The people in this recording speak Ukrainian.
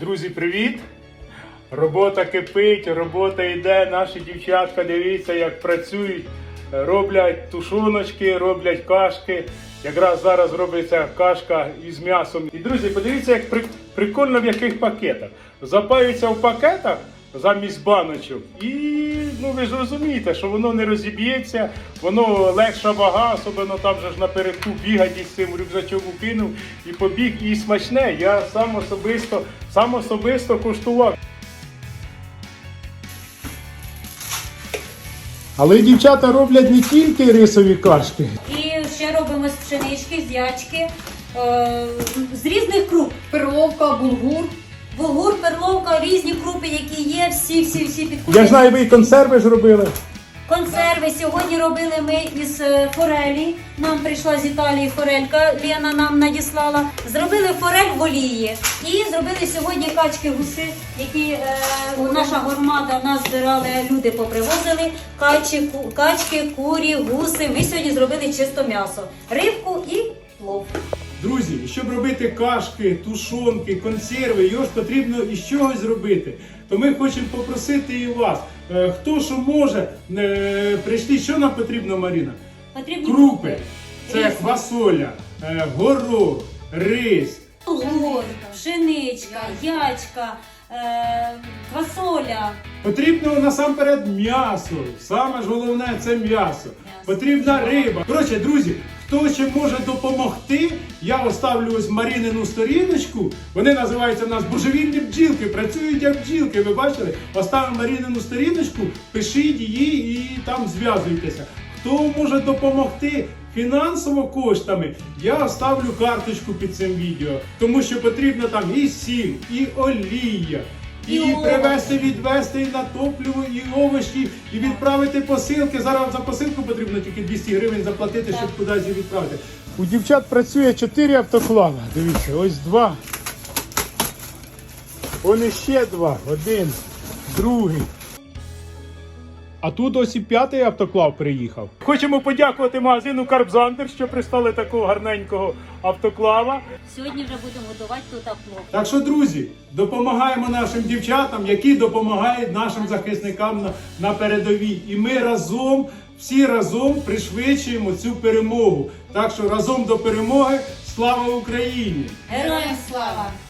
Друзі, привіт! Робота кипить, робота йде. Наші дівчатка, дивіться, як працюють, роблять тушоночки, роблять кашки. Якраз зараз робиться кашка із м'ясом. І друзі, подивіться, як при- прикольно в яких пакетах. Запаються в пакетах замість баночок. І ну ви ж розумієте, що воно не розіб'ється, воно легша вага, особливо там же ж напередку бігати з цим рюкзачок укинув і побіг, і смачне. Я сам особисто, сам особисто коштував. Але дівчата роблять не тільки рисові кашки. І ще робимо з пшенички, з ячки, е, з різних круп. Перловка, булгур. Булгур, перловка, різні крупи, які є, всі, всі, всі підходять. Я знаю, ви і консерви ж робили. Консерви сьогодні робили ми із е, форелі. Нам прийшла з Італії форелька, Лена нам надіслала. Зробили форель в олії і зробили сьогодні качки гуси, які е, наша громада нас збирали, люди попривозили. Качі, ку- качки, курі, гуси. Ми сьогодні зробили чисто м'ясо, рибку і плов. Друзі, щоб робити кашки, тушонки, консерви, його ж потрібно із чогось зробити. То ми хочемо попросити і вас, е, хто що може, е, прийшли, що нам потрібно, Маріна? Потрібні Крупи. Це Різні. квасоля, е, горох, рис. Булгур, пшеничка, ячка, квасоля. Потрібно насамперед м'ясо. Саме ж головне це м'ясо. Потрібна риба. Коротше, друзі, хто ще може допомогти, я оставлю ось Марінину сторіночку. Вони називаються в нас божевільні бджілки, працюють як бджілки. Ви бачили? Оставимо Марінину сторіночку, пишіть її і там зв'язуйтеся. Хто може допомогти фінансово коштами, я оставлю карточку під цим відео, тому що потрібно там і сіль, і олія. І, привезти, відвезти і на топливо, і овочі, і відправити посилки. Зараз за посилку потрібно тільки 200 гривень заплатити, щоб кудись відправити. У дівчат працює 4 автоклава. Дивіться, ось два. Вони ще два. Один, другий. А тут ось і п'ятий автоклав приїхав. Хочемо подякувати магазину Карбзандер, що прислали такого гарненького автоклава. Сьогодні вже будемо готувати тут плов. Так що, друзі, допомагаємо нашим дівчатам, які допомагають нашим захисникам на, на передовій. І ми разом, всі разом пришвидшуємо цю перемогу. Так що разом до перемоги. Слава Україні! Героям слава!